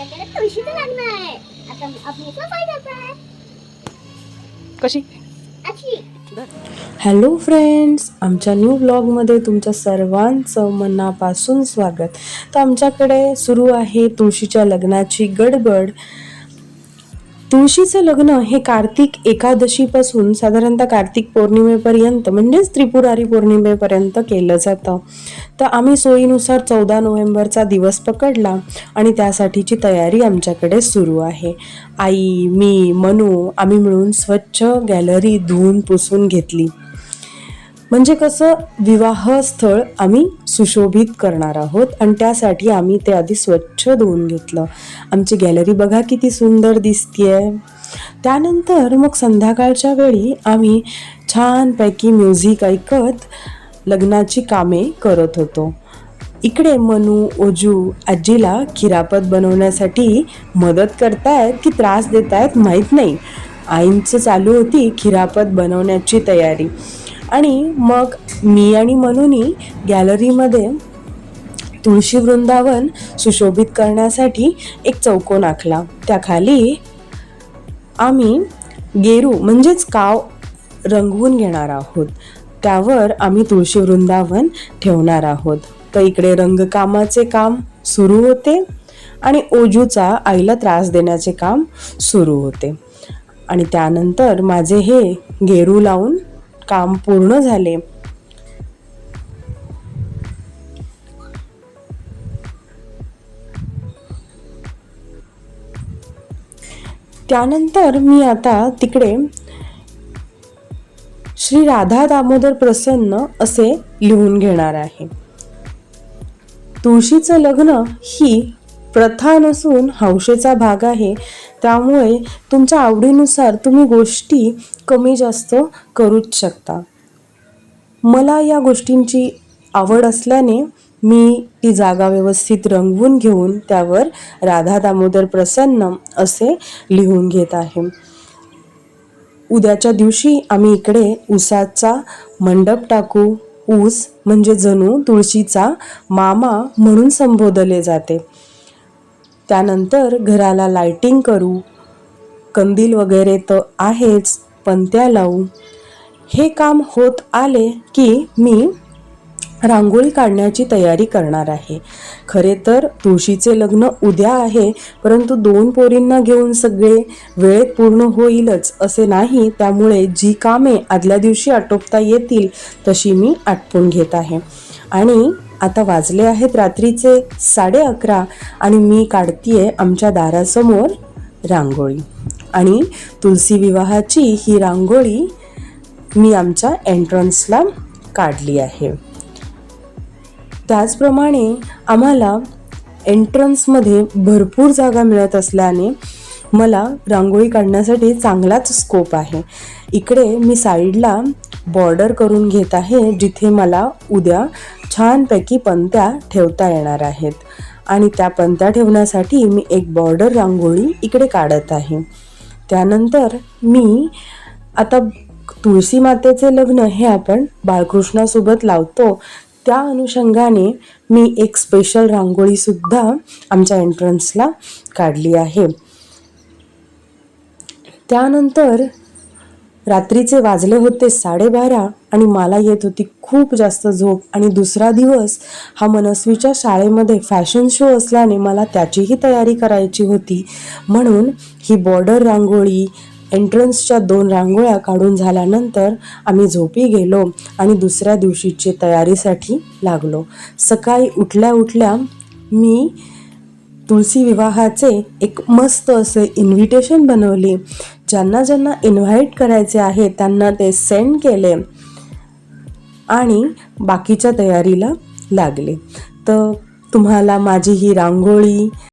आहे. आता आपण कशी? अशी हॅलो फ्रेंड्स आमच्या न्यू ब्लॉगमध्ये तुमच्या सर्वांचं मनापासून स्वागत. तर आमच्याकडे सुरू आहे तुळशीच्या लग्नाची गडबड. तुळशीचं लग्न हे कार्तिक एकादशीपासून साधारणतः कार्तिक पौर्णिमेपर्यंत म्हणजेच त्रिपुरारी पौर्णिमेपर्यंत केलं जातं. तर आम्ही सोयीनुसार चौदा नोव्हेंबरचा दिवस पकडला आणि त्यासाठीची तयारी आमच्याकडे सुरू आहे. आई मी मनू आम्ही मिळून स्वच्छ गॅलरी धुवून पुसून घेतली. म्हणजे कसं विवाहस्थळ आम्ही सुशोभित करणार आहोत आणि त्यासाठी आम्ही ते आधी स्वच्छ धुवून घेतलं. आमची गॅलरी बघा किती सुंदर दिसतीये. त्यानंतर मग संध्याकाळच्या वेळी आम्ही छानपैकी म्युझिक ऐकत लग्नाची कामे करत होतो. इकडे मनू ओजू आजीला खिरापत बनवण्यासाठी मदत करतायत की त्रास देतायत माहीत नाही. आईंचं चालू होती खिरापत बनवण्याची तयारी. आणि मग मी आणि मनूनी गॅलरीमध्ये तुळशी वृंदावन सुशोभित करण्यासाठी एक चौकोन आखला. त्याखाली आम्ही गेरू म्हणजेच काव रंगवून घेणार आहोत. त्यावर आम्ही तुळशी वृंदावन ठेवणार आहोत. तर इकडे रंगकामाचे काम सुरू होते आणि ओजूचा आईला त्रास देण्याचे काम सुरू होते. आणि त्यानंतर माझे हे गेरू लावून काम पूर्ण झाले. त्यानंतर मी आता तिकडे श्री राधा दामोदर प्रसन्न असे लिहून घेणार आहे. तुळशीचं लग्न ही प्रथा नसून हौशेचा भाग आहे. त्यामुळे तुमच्या आवडीनुसार तुम्ही गोष्टी कमी जास्त करूच शकता. मला या गोष्टींची आवड असल्याने मी ती जागा व्यवस्थित रंगवून घेऊन त्यावर राधा दामोदर प्रसन्न असे लिहून घेत आहे. उद्याच्या दिवशी आम्ही इकडे उसाचा मंडप टाकू. ऊस म्हणजे जणू तुळशीचा मामा म्हणून संबोधले जाते. त्यानंतर घराला लाइटिंग करू. कंदील वगैरे तर आहेच पंत्या लावू. हे काम होत आले की मी रांगोळी काढण्याची तयारी करणार आहे. खरे तर तुळशीचे लग्न उद्या आहे परंतु दोन पोरींना घेऊन सगळे वेळेत पूर्ण होईलच असे नाही त्यामुळे जी कामे आदल्या दिवशी आटोपता येतील तशी मी आटपून घेत आहे. आणि आता वाजले आहेत रात्रीचे साडे अकरा आणि मी काढतीये आमच्या दारासमोर रांगोळी. आणि तुलसी विवाहाची ही रांगोळी मी आमच्या एंट्रन्सला काढली आहे. त्याचप्रमाणे आम्हाला एंट्रन्समध्ये भरपूर जागा मिळत असल्याने मला रांगोळी काढण्यासाठी चांगलाच स्कोप आहे. इकडे मी साईडला बॉर्डर करून घेत आहे जिथे मला उद्या छानपैकी पंत्या ठेवता येणार आहेत. आणि त्या पंत्या ठेवण्यासाठी मी एक बॉर्डर रांगोळी इकडे काढत आहे. त्यानंतर मी आता तुळशी मातेचे लग्न हे आपण बाळकृष्णासोबत लावतो. त्या अनुषंगाने मी एक स्पेशल रांगोळीसुद्धा आमच्या एंट्रन्सला काढली आहे. त्यानंतर रात्रीचे वाजले होते साडेबारा आणि मला येत होती खूप जास्त झोप. आणि दुसरा दिवस हा मनस्वीच्या शाळेमध्ये फॅशन शो असल्याने मला त्याचीही तयारी करायची होती. म्हणून ही बॉर्डर रांगोळी एंट्रन्सच्या दोन रांगोळ्या काढून झाल्यानंतर आम्ही झोपी गेलो आणि दुसऱ्या दिवशीची तयारीसाठी लागलो. सकाळी उठल्या उठल्या मी तुळशी विवाहाचे एक मस्त असे इन्व्हिटेशन बनवले. ज्यांना ज्यांना इन्व्हाइट करायचे आहे त्यांना ते सेंड केले. आणि बाकीच्या तयारीला लागले. तर तुम्हाला माझी ही रांगोळी